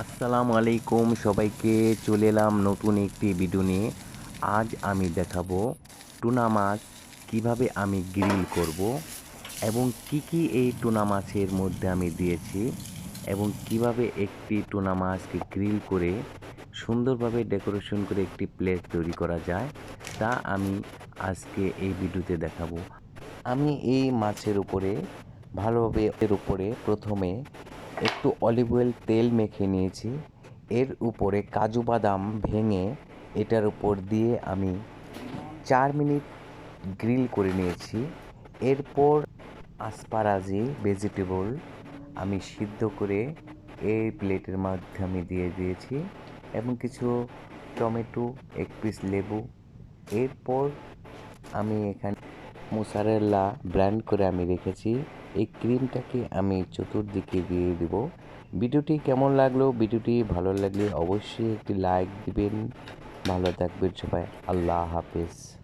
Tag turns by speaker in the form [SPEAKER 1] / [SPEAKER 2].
[SPEAKER 1] আসসালামু আলাইকুম সবাইকে, চলে এলাম নতুন একটি ভিডিও নিয়ে। আজ আমি দেখাবো টুনা মাছ কীভাবে আমি গ্রিল করব এবং কি কি এই টুনা মাছের মধ্যে আমি দিয়েছি এবং কীভাবে একটি টুনা মাছকে গ্রিল করে সুন্দরভাবে ডেকোরেশন করে একটি প্লেট তৈরি করা যায়, তা আমি আজকে এই ভিডিওতে দেখাবো। আমি এই মাছের উপরে, ভালোভাবে এর উপরে প্রথমে একটু অলিভ অয়েল তেল মেখে নিয়েছি। এর উপরে কাজু বাদাম ভেঙে এটার উপর দিয়ে আমি চার মিনিট গ্রিল করে নিয়েছি। এরপর আসপারাজি ভেজিটেবল আমি সিদ্ধ করে এই প্লেটের মাধ্যমে দিয়ে দিয়েছি এবং কিছু টমেটো, এক পিস লেবু। এরপর আমি এখানে মোসারেল্লা ব্র্যান্ড করে আমি রেখেছি। এই ক্রিমটাকে আমি চতুর্দিকে দিয়ে দেব। ভিডিওটি কেমন লাগল? ভিডিওটি ভালো লাগলে অবশ্যই একটি লাইক দিবেন। ভালো থাকবেন সবাই। আল্লাহ হাফেজ।